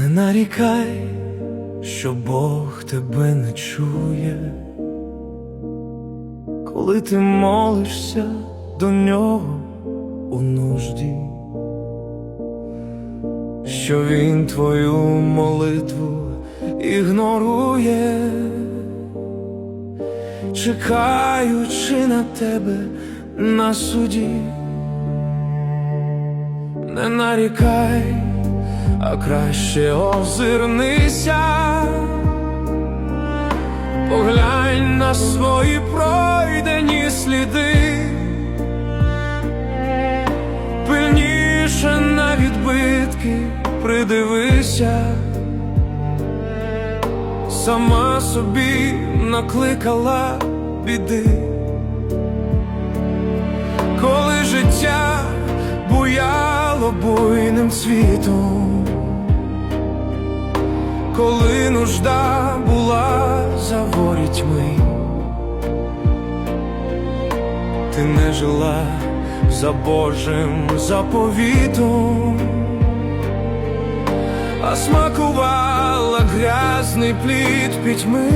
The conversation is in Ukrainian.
Не нарікай, що Бог тебе не чує, коли ти молишся до нього у нужді, що він твою молитву ігнорує, чекаючи на тебе на суді. Не нарікай, а краще озирнися, поглянь на свої пройдені сліди, пильніше на відбитки придивися, сама собі накликала біди, буяло буйним цвітом, коли нужда була за ворітьми, ти не жила за Божим заповітом, а смакувала грязний плід пітьми.